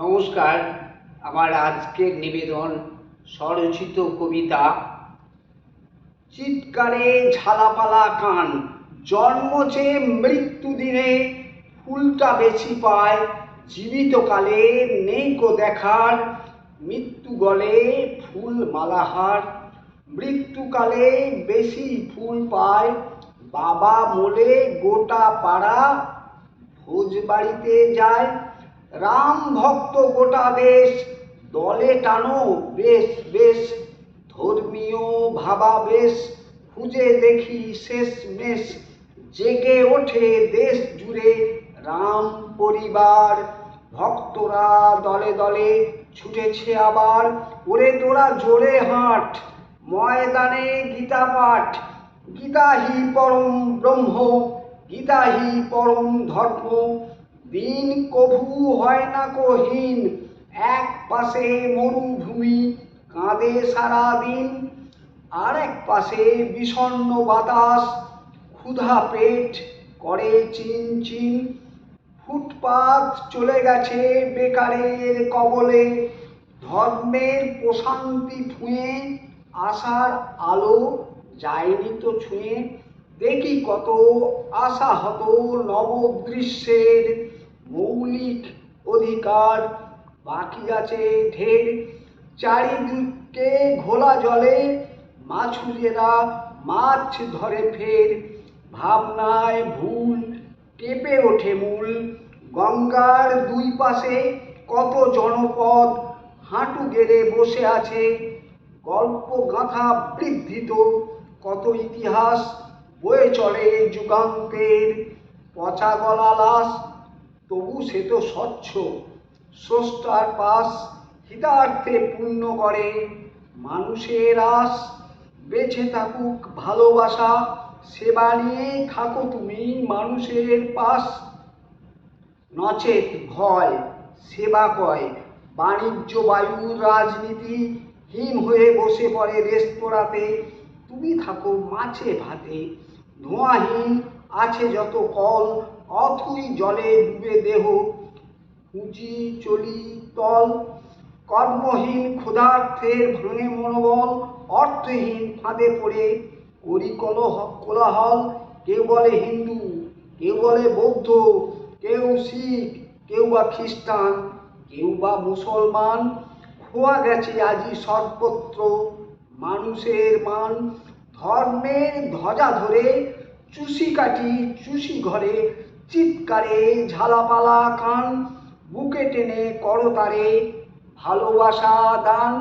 নমস্কার। আমার আজকের নিবেদন স্বরচিত কবিতা, চিৎকারে ঝালাপালা কান, জন্ম চেয়ে মৃত্যু দিনে ফুলটা বেশি পায়, জীবিতকালে নেই কো দেখার, মৃত্যু গলে ফুল মালাহার, মৃত্যুকালে বেশি ফুল পায়, বাবা মোলে গোটা পাড়া ভোজ বাড়িতে যায় রাম ভক্ত গোটা দেশ, দলে টানো বেশ বেশ, ধর্মীয় ভাবাবেশ, খুঁজে দেখি শেষ মেশ, জেগে ওঠে দেশ জুড়ে রাম পরিবার, ভক্তরা দলে দলে ছুটেছে আবার, ওরে তোরা জোরে হাঁট, ময়দানে গীতা পাঠ, গীতাহি পরম ব্রহ্ম, গীতাহি পরম ধর্ম দিন কভু হয় না কহীন, এক পাশে মরুভূমি কাঁদে সারা দিন আর এক পাশে বিষণ্ণ বাতাস ক্ষুধা পেট করে চিন চিন। ফুটপাত চলে গেছে বেকারের কবলে, ধর্মের প্রশান্তি ছুঁয়ে আশার আলো যায়নি তো ছুঁয়ে। দেখি কত আশাহত নবদৃশ্যের মৌলিক অধিকার বাকি আছে ঢের। চারিদিকে ঘোলা জলে মাছুরেরা মাছ ধরে ফের। ভাবনায় ভুল কেঁপে ওঠে মূল। গঙ্গার দুই পাশে কত জনপদ হাঁটু গেড়ে বসে আছে। গল্প গাঁথা বৃদ্ধিত কত ইতিহাস বয়ে চলে যুগান্তের। পচা গলা লাশ তবু সে তো স্বচ্ছ। স্রষ্টার পাশ হিতার্থে পূর্ণ করে। মানুষের আস বেঁচে থাকুক ভালোবাসা, সেবা নিয়ে থাকো তুমি মানুষের পাশ। নচেত ভয়, সেবা কয়। বাণিজ্য বায়ুর রাজনীতি হিম হয়ে বসে পড়ে রেস্তোরাঁতে। তুমি থাকো মাছে ভাতে, ধোঁয়াহীন আছে যত কল অথুই জলে ডুবে দেহ। পুঁজি চলি তল, কর্মহীন ক্ষুধার্থের ভাঙে মনোবল, অর্থহীন ফাঁদে পড়ে করি কলহ, কোলাহল। কেউ বলে হিন্দু, কেউ বলে বৌদ্ধ, কেউ শিখ, কেউ বা খ্রিস্টান, কেউ বা মুসলমান। খোয়া গেছে আজি সর্বত্র মানুষের মান। ধর্মের ধ্বজা ধরে চুষি কাটি চুষি ঘরে চিৎকারে ঝালাপালা কান বুকে টেনে করতারে ভালোবাসা দান।